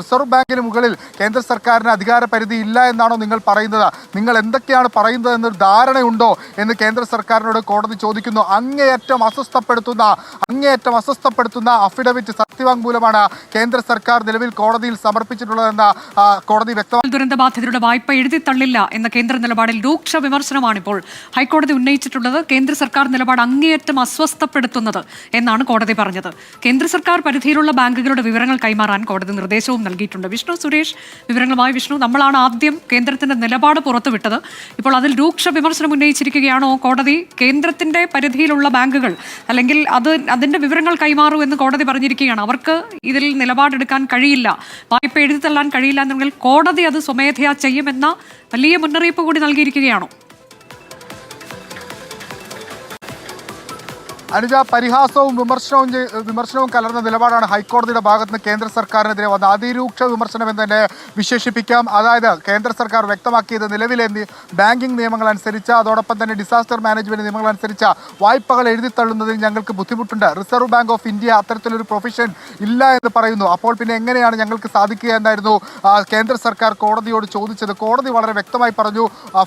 Reserve ബാങ്കിന് മുകളിൽ കേന്ദ്ര സർക്കാരിന് അധികാര പരിധി ഇല്ല എന്നാണോ നിങ്ങൾ പറയുന്നത്? നിങ്ങൾ എന്തൊക്കെയാണ് പറയുന്നത് എന്നൊരു ധാരണയുണ്ടോ എന്ന് കേന്ദ്ര സർക്കാരിനോട് കോടതി ചോദിക്കുന്നു. അങ്ങേയറ്റം അസ്വസ്ഥപ്പെടുത്തുന്ന അങ്ങേയറ്റം അസ്വസ്ഥപ്പെടുത്തുന്ന അഫിഡവിറ്റ് സത്യവാങ്മൂലമാണ് കേന്ദ്ര സർക്കാർ നിലവിൽ കോടതിയിൽ സമർപ്പിച്ചിട്ടുള്ളതെന്ന് കോടതി കോടതി വ്യക്തമാക്കി ദുരന്തബാധിതരുടെ വായ്പ എഴുതി തള്ളില്ല എന്ന കേന്ദ്ര നിലപാടിൽ രൂക്ഷ വിമർശനമാണ് ഇപ്പോൾ ഹൈക്കോടതി ഉന്നയിച്ചിട്ടുള്ളത്. കേന്ദ്ര സർക്കാർ നിലപാട് അങ്ങേയറ്റം അസ്വസ്ഥപ്പെടുത്തുന്നത് എന്നാണ് കോടതി പറഞ്ഞത്. കേന്ദ്ര സർക്കാർ പരിധിയിലുള്ള ബാങ്കുകളുടെ വിവരങ്ങൾ കൈമാറാൻ കോടതി നിർദ്ദേശവും നൽകിയിട്ടുണ്ട്. വിഷ്ണു സുരേഷ് വിവരങ്ങളുമായി വിഷ്ണു. നമ്മളാണ് ആദ്യം കേന്ദ്രത്തിന്റെ നിലപാട് പുറത്തുവിട്ടത്. ഇപ്പോൾ അതിൽ രൂക്ഷ വിമർശനം ഉന്നയിച്ചിരിക്കുകയാണോ? കോടതി കേന്ദ്രത്തിന്റെ പരിധിയിലുള്ള ബാങ്കുകൾ അല്ലെങ്കിൽ അത് അതിന്റെ വിവരങ്ങൾ കൈമാറൂ എന്ന് കോടതി പറഞ്ഞിരിക്കുകയാണ്. അവർക്ക് ഇതിൽ നിലപാടെടുക്കാൻ കഴിയില്ല. വായ്പ എഴുതി തള്ളാൻ കഴിയില്ല എന്നുണ്ടെങ്കിൽ കോടതി അത് സ്വമേധയാ ചെയ്യുമെന്ന വലിയ മുന്നറിയിപ്പ് കൂടി നൽകിയിരിക്കുകയാണോ? അനുജ പരിഹാസവും വിമർശനവും വിമർശനവും കലർന്ന നിലപാടാണ് ഹൈക്കോടതിയുടെ ഭാഗത്ത് നിന്ന് കേന്ദ്ര സർക്കാരിനെതിരെ വന്ന അതിരൂക്ഷ വിമർശനം എന്ന് തന്നെ വിശേഷിപ്പിക്കാം. അതായത് കേന്ദ്ര സർക്കാർ വ്യക്തമാക്കിയത് നിലവിലെ ബാങ്കിംഗ് നിയമങ്ങൾ അനുസരിച്ച് അതോടൊപ്പം തന്നെ ഡിസാസ്റ്റർ മാനേജ്മെന്റ് നിയമങ്ങൾ അനുസരിച്ച് വായ്പകൾ എഴുതിത്തള്ളുന്നതിൽ ഞങ്ങൾക്ക് ബുദ്ധിമുട്ടുണ്ട്. റിസർവ് ബാങ്ക് ഓഫ് ഇന്ത്യ അത്തരത്തിലൊരു പ്രൊഫഷൻ ഇല്ല എന്ന് പറയുന്നു. അപ്പോൾ പിന്നെ എങ്ങനെയാണ് ഞങ്ങൾക്ക് സാധിക്കുക എന്നായിരുന്നു കേന്ദ്ര സർക്കാർ കോടതിയോട് ചോദിച്ചത്. കോടതി വളരെ വ്യക്തമായി പറഞ്ഞു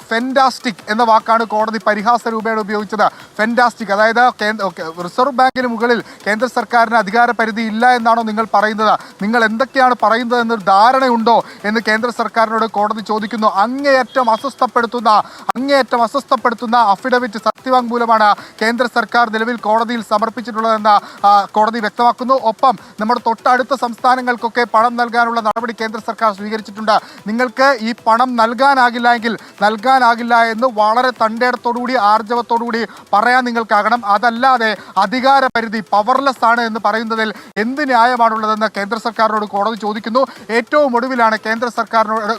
ഫെൻഡാസ്റ്റിക് എന്ന വാക്കാണ് കോടതി പരിഹാസ രൂപേണ ഉപയോഗിച്ചത്. ഫെൻഡാസ്റ്റിക് അതായത് കേന്ദ്ര റിസർവ് ബാങ്കിന് മുകളിൽ കേന്ദ്ര സർക്കാരിന് അധികാര പരിധി ഇല്ല എന്നാണോ നിങ്ങൾ പറയുന്നത്? നിങ്ങൾ എന്തൊക്കെയാണ് പറയുന്നത് എന്നൊരു ധാരണയുണ്ടോ എന്ന് കേന്ദ്ര സർക്കാരിനോട് കോടതി ചോദിക്കുന്നു. അങ്ങേയറ്റം അസ്വസ്ഥപ്പെടുത്തുന്ന അങ്ങേയറ്റം അസ്വസ്ഥപ്പെടുത്തുന്ന അഫിഡവിറ്റ് സത്യവാങ്മൂലമാണ് കേന്ദ്ര സർക്കാർ നിലവിൽ കോടതിയിൽ സമർപ്പിച്ചിട്ടുള്ളതെന്ന് കോടതി വ്യക്തമാക്കുന്നു. ഒപ്പം നമ്മുടെ തൊട്ടടുത്ത സംസ്ഥാനങ്ങൾക്കൊക്കെ പണം നൽകാനുള്ള നടപടി കേന്ദ്ര സർക്കാർ സ്വീകരിച്ചിട്ടുണ്ട്. നിങ്ങൾക്ക് ഈ പണം നൽകാനാകില്ല എങ്കിൽ നൽകാനാകില്ല എന്ന് വളരെ തണ്ടേടത്തോടുകൂടി ആർജവത്തോടുകൂടി പറയാൻ നിങ്ങൾക്കാകണം. അതല്ലാതെ അധികാര പരിധി പവർലെസ് ആണ് എന്ന് പറയുന്നതിൽ എന്ത് ന്യായമാണുള്ളതെന്ന് കേന്ദ്ര സർക്കാരിനോട് കോടതി ചോദിക്കുന്നു. ഏറ്റവും ഒടുവിലാണ് കേന്ദ്ര സർക്കാരിനോട്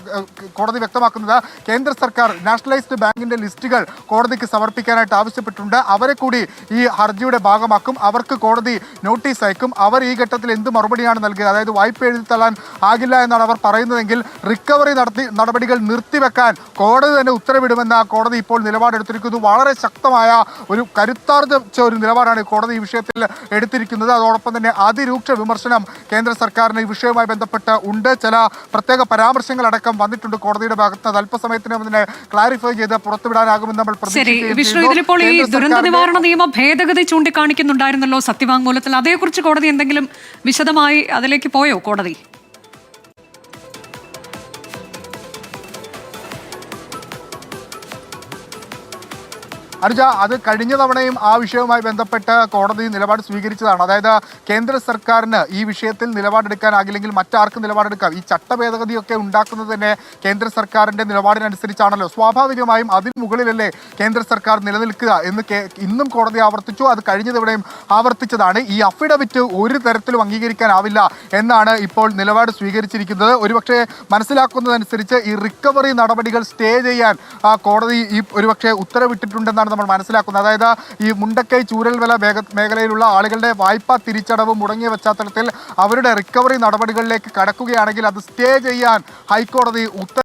കോടതി വ്യക്തമാക്കുന്നത്. കേന്ദ്ര സർക്കാർ നാഷണലൈസ്ഡ് ബാങ്കിന്റെ ലിസ്റ്റുകൾ കോടതിക്ക് സമർപ്പിക്കാനായിട്ട് ആവശ്യപ്പെട്ടിട്ടുണ്ട്. അവരെ കൂടി ഈ ഹർജിയുടെ ഭാഗമാക്കും. അവർക്ക് കോടതി നോട്ടീസ് അയക്കും. അവർ ഈ ഘട്ടത്തിൽ എന്ത് മറുപടിയാണ് നൽകിയത്? അതായത് വായ്പ എഴുതി തള്ളാൻ ആകില്ല എന്നാണ് അവർ പറയുന്നതെങ്കിൽ റിക്കവറി നടത്തി നടപടികൾ നിർത്തിവെക്കാൻ കോടതി തന്നെ ഉത്തരവിടുമെന്ന കോടതി ഇപ്പോൾ നിലപാടെടുത്തിരിക്കുന്നു. വളരെ ശക്തമായ ഒരു കരുത്താർജിച്ച ഒരു നിലപാടാണ് കോടതി ഈ വിഷയത്തിൽ എടുത്തിരിക്കുന്നത്. അതോടൊപ്പം തന്നെ അതിരൂക്ഷ വിമർശനം കേന്ദ്ര സർക്കാരിന് ഈ വിഷയവുമായി ബന്ധപ്പെട്ട് ഉണ്ട്. ചില പ്രത്യേക പരാമർശങ്ങൾ അടക്കം വന്നിട്ടുണ്ട് കോടതിയുടെ ഭാഗത്ത്. അത് അല്പസമയത്തിനകം തന്നെ ക്ലാരിഫൈ ചെയ്ത് പുറത്തുവിടാനാകുമെന്ന് നമ്മൾ വിഷ്ണു. ഇതിലിപ്പോൾ ഈ കേന്ദ്ര ദുരന്ത നിവാരണ നിയമ ഭേദഗതി ചൂണ്ടിക്കാണിക്കുന്നുണ്ടായിരുന്നല്ലോ സത്യവാങ്മൂലത്തിൽ. അതേക്കുറിച്ച് കോടതി എന്തെങ്കിലും വിശദമായി അതിലേക്ക് പോയോ കോടതി? അനുജ അത് കഴിഞ്ഞ തവണയും ആ വിഷയവുമായി ബന്ധപ്പെട്ട് കോടതി നിലപാട് സ്വീകരിച്ചതാണ്. അതായത് കേന്ദ്ര സർക്കാരിന് ഈ വിഷയത്തിൽ നിലപാടെടുക്കാനാകില്ലെങ്കിൽ മറ്റാർക്കും നിലപാടെടുക്കാം. ഈ ചട്ട ഭേദഗതിയൊക്കെ ഉണ്ടാക്കുന്നത് തന്നെ കേന്ദ്ര സർക്കാരിന്റെ നിലപാടിനനുസരിച്ചാണല്ലോ. സ്വാഭാവികമായും അതിന് മുകളിലല്ലേ കേന്ദ്ര സർക്കാർ നിലനിൽക്കുക എന്ന് ഇന്നും കോടതി ആവർത്തിച്ചു. അത് കഴിഞ്ഞ തവണയും ആവർത്തിച്ചതാണ്. ഈ അഫിഡവിറ്റ് ഒരു തരത്തിലും അംഗീകരിക്കാനാവില്ല എന്നാണ് ഇപ്പോൾ നിലപാട് സ്വീകരിച്ചിരിക്കുന്നത്. ഒരുപക്ഷെ മനസ്സിലാക്കുന്നതനുസരിച്ച് ഈ റിക്കവറി നടപടികൾ സ്റ്റേ ചെയ്യാൻ കോടതി ഈ ഒരുപക്ഷെ ഉത്തരവിട്ടിട്ടുണ്ടെന്നാണ് നമ്മൾ മനസ്സിലാക്കുന്നത്. അതായത് ഈ മുണ്ടക്കൈ ചൂരൽവല മേഖലയിലുള്ള ആളുകളുടെ വായ്പാ തിരിച്ചടവ് മുടങ്ങിയ പശ്ചാത്തലത്തിൽ അവരുടെ റിക്കവറി നടപടികളിലേക്ക് കടക്കുകയാണെങ്കിൽ അത് സ്റ്റേ ചെയ്യാൻ ഹൈക്കോടതി ഉത്തര